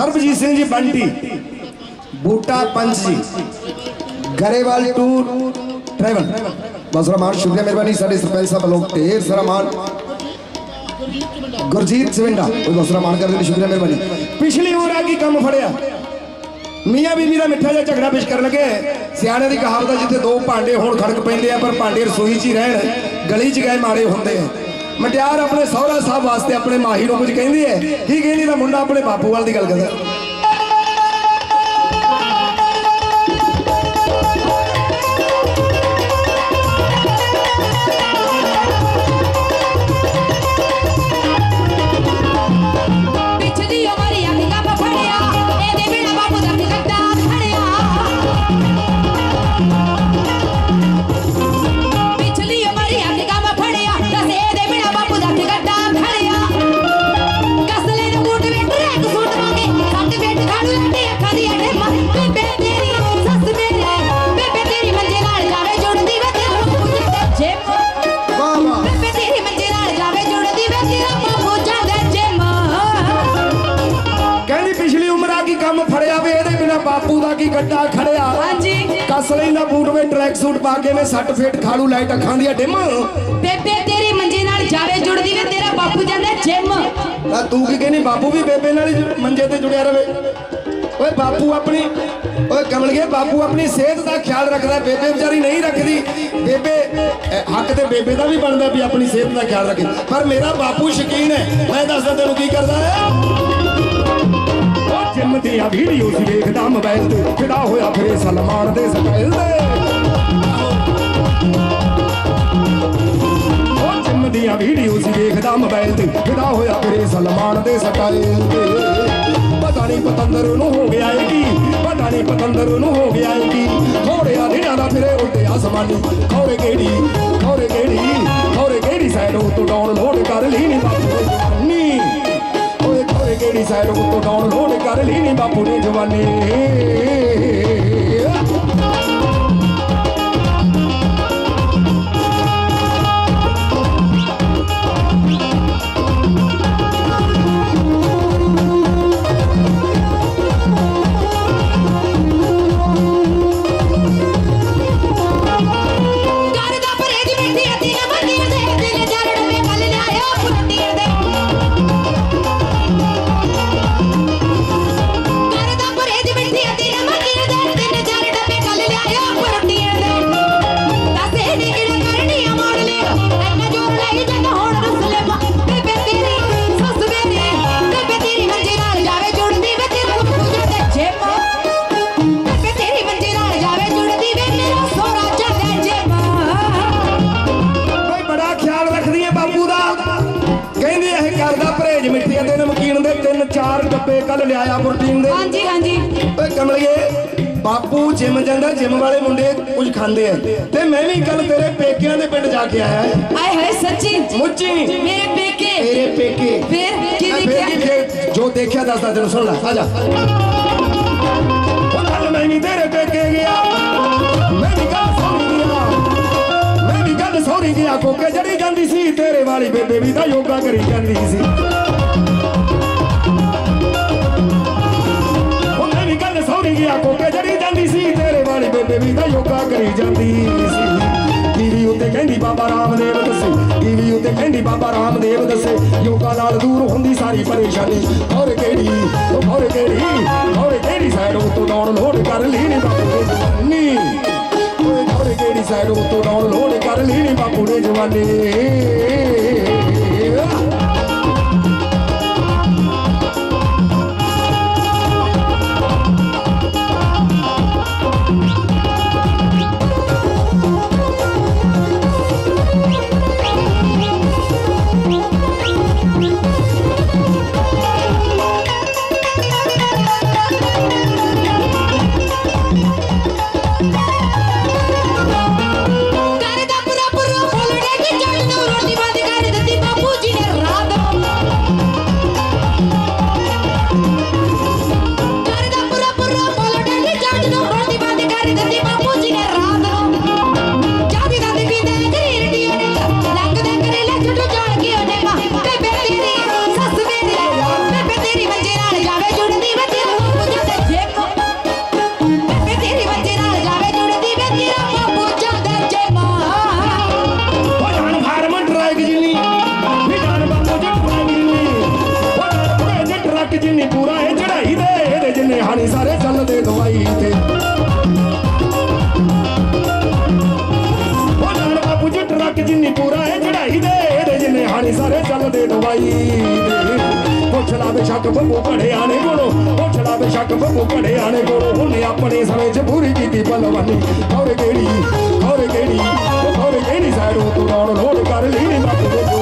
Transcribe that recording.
ਸਰਬਜੀਤ ਸਿੰਘ ਜੀ ਬੰਟੀ, ਬੂਟਾ ਪੰਚ ਜੀ, Grewal tour travel ਬਹੁਤ ਸਾਰਾ ਸ਼ੁਕਰੀਆ, ਮਿਹਰਬਾਨੀ ਸਾਡੇ ਸਰਪੰਚ ਸਾਹਿਬ ਵੱਲੋਂ। ਢੇਰ ਸਾਰਾ ਮਾਨ। ਗੁਰਜੀਤ ਸਵਿੰਡਾ, ਉਹ ਬਹੁਤ ਮਾਨ ਕਰਦੇ ਨੇ, ਸ਼ੁਕਰੀਆ, ਮਿਹਰਬਾਨੀ। ਪਿਛਲੀ ਵਾਰ ਆ ਕੀ ਕੰਮ ਫੜਿਆ? ਮੀਆਂ ਬੀਬੀ ਦਾ ਮਿੱਠਾ ਜਿਹਾ ਝਗੜਾ ਪੇਸ਼ ਕਰਨ ਲੱਗੇ। ਸਿਆਣੇ ਦੀ ਕਹਾਵਤ ਹੈ ਜਿੱਥੇ ਦੋ ਭਾਂਡੇ ਹੋਣ ਖੜਕ ਪੈਂਦੇ ਆ, ਪਰ ਭਾਂਡੇ ਰਸੋਈ 'ਚ ਹੀ ਰਹਿਣ, ਗਲੀ 'ਚ ਗਏ ਮਾਰੇ ਹੁੰਦੇ ਆ। ਮਟਿਆਰ ਆਪਣੇ ਸਹੁਰਾ ਸਾਹਿਬ ਵਾਸਤੇ ਆਪਣੇ ਮਾਹੀ ਨੂੰ ਕੁਝ ਕਹਿੰਦੀ ਹੈ। ਕੀ ਕਹਿੰਦੀ ਦਾ ਮੁੰਡਾ ਆਪਣੇ ਬਾਪੂ ਵਾਲ ਦੀ ਗੱਲ ਕਰਦਾ। ਬਾਪੂ ਦਾ ਕੀ ਗੱਡਾ ਖੜਿਆ? ਹਾਂਜੀ। ਕਸ ਲੈਂਦਾ ਬੂਟ ਵਿੱਚ ਟਰੈਕ ਸੂਟ ਪਾ ਕੇ ਨੇ ਸੱਟ ਫੇਟ ਖਾੜੂ ਲਾਈਟ ਅੱਖਾਂ ਦੀਆਂ ਡਿਮ। ਬੇਬੇ ਤੇਰੀ ਮੰਜੇ ਨਾਲ ਜਾਵੇ ਜੁੜਦੀ ਵੇ ਤੇਰਾ ਬਾਪੂ ਜਾਂਦਾ ਜਿਮ। ਤਾਂ ਤੂੰ ਕੀ ਕਹਿੰਦੀ ਬਾਪੂ ਵੀ ਬੇਬੇ ਨਾਲ ਹੀ ਮੰਜੇ ਤੇ ਜੁੜਿਆ ਰਵੇ। ਓਏ ਬਾਪੂ ਆਪਣੀ ਓਏ ਕਮਲਗੇ ਬਾਪੂ ਆਪਣੀ ਸਿਹਤ ਦਾ ਖਿਆਲ ਰੱਖਦਾ ਬੇਬੇ ਵਿਚਾਰੀ ਨਹੀਂ ਰੱਖਦੀ। ਬੇਬੇ ਹੱਕ ਤੇ ਬੇਬੇ ਦਾ ਵੀ ਬਣਦਾ ਵੀ ਆਪਣੀ ਸਿਹਤ ਦਾ ਖਿਆਲ ਰੱਖੇ। ਪਰ ਮੇਰਾ ਬਾਪੂ ਸ਼ਕੀਨ ਹੈ। ਮੈਂ ਦੱਸਦਾ ਤੈਨੂੰ ਕੀ ਕਰਦਾ ਹੈ ਦੀਆਂ ਵੀਡੀਓ ਵੇਖਦਾ ਮੋਬਾਈਲ ਤੇ। ਫਿਦਾ ਹੋਇਆ ਫਿਰੇ ਸਲਮਾਨ ਦੇ ਸਟਾਈਲ ਤੇ? ਉਹ ਜਿੰਮ ਦੀਆਂ ਵੀਡੀਓ ਸੀ ਵੇਖਦਾ ਮੋਬਾਈਲ ਤੇ। ਫਿਦਾ ਹੋਇਆ ਫਿਰੇ ਸਲਮਾਨ ਦੇ ਸਟਾਈਲ ਤੇ? ਪਤਾ ਨਹੀਂ ਪਤੰਦਰ ਨੂੰ ਹੋ ਗਿਆ ਏ ਕੀ? ਪਤਾ ਨਹੀਂ ਪਤੰਦਰ ਨੂੰ ਹੋ ਗਿਆ ਏ ਕੀ? ਥੋੜਿਆ ਦਿਨਾਂ ਦਾ ਫਿਰੇ ਉੱਤੇ ਆਸਮਾਨੀ ਖੌਰੇ ਖੌਰੇ ਕਿਹੜੀ? ਸਾਈਡ ਤੋਂ ਡਾਊਨਲੋਡ ਕਰ ਲਈ ਨਹੀਂ ਬਾਪੂ ਨੇ ਜਵਾਨੀ। ਮਿੱਠੀਆਂ ਦੇ ਨਮਕੀਨ ਦੇ ਤਿੰਨ ਚਾਰ ਡੱਬੇ ਕੱਲ ਲਿਆਇਆ ਪ੍ਰੋਟੀਨ ਦੇ ਹਾਂਜੀ ਹਾਂਜੀ। ਓਏ ਕਮਲੀਏ ਬਾਪੂ ਜਿਮ ਜਾਂਦਾ ਜਿਮ ਵਾਲੇ ਮੁੰਡੇ ਕੁਝ ਖਾਂਦੇ ਆ। ਤੇ ਮੈਂ ਵੀ ਕੱਲ ਤੇਰੇ ਪੇਕਿਆਂ ਦੇ ਪਿੰਡ ਜਾ ਕੇ ਆਇਆ ਆਏ ਹਾਏ ਸੱਚੀ? ਮੁੱਚੀ। ਮੇਰੇ ਪੇਕੇ? ਤੇਰੇ ਪੇਕੇ। ਫਿਰ ਕੀ ਦੇਖਿਆ ਜੋ ਦੇਖਿਆ ਦੱਸਦਾ ਤੈਨੂੰ ਸੁਣ ਲੈ ਆ ਜਾ। ਉਹ ਮੈਂ ਵੀ ਤੇਰੇ ਪੇਕੇ ਗਿਆ। ਮੈਂ ਵੀ ਕੱਲ ਸੌਰੀ ਗਿਆ ਮੈਂ ਵੀ ਕੱਲ ਸੌਰੀ ਗਿਆ ਕੋਕੇ ਜੜੀ ਜਾਂਦੀ ਸੀ ਤੇਰੇ ਵਾਲੀ ਬੇਬੇ ਵੀ ਤਾਂ ਯੋਗਾ ਕਰੀ ਜਾਂਦੀ ਸੀ। ਗਿਆ ਕੋਕੇ ਜੜੀ ਜਾਂਦੀ ਸੀ, ਤੇਰੇ ਵਾਲੀ ਬੇਬੇ ਵੀ ਤਾਂ ਯੋਗਾ ਕਰੀ ਜਾਂਦੀ ਸੀ। ਟੀਵੀ ਉੱਤੇ ਕਹਿੰਦੀ ਬਾਬਾ ਰਾਮਦੇਵ ਦੱਸੇ ਟੀਵੀ ਉੱਤੇ ਕਹਿੰਦੀ ਬਾਬਾ ਰਾਮਦੇਵ ਦੱਸੇ, ਯੋਗਾ ਨਾਲ ਦੂਰ ਹੁੰਦੀ ਸਾਰੀ ਪਰੇਸ਼ਾਨੀ। ਹੋਰ ਕਿਹੜੀ ਹੋਰ ਕਿਹੜੀ ਹੋਰ ਕਿਹੜੀ ਸਾਈਡ ਉੱਤੋਂ ਡਾਊਨਲੋਡ ਕਰ ਲਈ ਨੀ ਬਾਪੂ ਨੇ ਜਵਾਨੀ। ਹੋਰ ਕਿਹੜੀ ਸਾਈਡ ਉੱਤੋਂ ਲੋਡ ਕਰ ਲਈ ਨੀ ਬਾਪੂ ਨੇ ਜਵਾਨੀ। ਜਿੰਨੀ ਪੂਰਾ ਇਹ ਚੜਾਈ ਦੇ, ਇਹਦੇ ਜਿੰਨੇ ਹਾਣੀ ਸਾਰੇ ਚੱਲਦੇ ਦਵਾਈ ਤੇ। ਬਾਪੂ ਜੀ ਟਰੱਕ ਜਿੰਨੀ ਪੂਰਾ ਇਹ ਚੜਾਈ ਦੇ, ਇਹਦੇ ਜਿੰਨੇ ਹਾਣੀ ਸਾਰੇ ਚੱਲਦੇ ਦਵਾਈ ਲਾ ਬੇਸ਼ੱਕ ਬੱਬੂ ਘੜਿਆਂ ਨੇ ਕੋਲੋਂ। ਪੁੱਛ ਲਾ ਬੇਸ਼ੱਕ ਬੱਬੂ ਘੜਿਆਂ ਨੇ ਕੋਲੋਂ। ਉਹਨੇ ਆਪਣੇ ਸਮੇਂ 'ਚ ਪੂਰੀ ਕੀਤੀ ਪਲਵਾਨੀ। ਔਰ ਕਿਹੜੀ? ਔਰ ਕਿਹੜੀ? ਔਰ ਕਿਹੜੀ ਸਾਈਡੋਂ? ਤੋਂ ਰੌਣ ਲੋੜ ਕਰ ਲਈ ਨੀ ਬਾਪੂ ਦੇ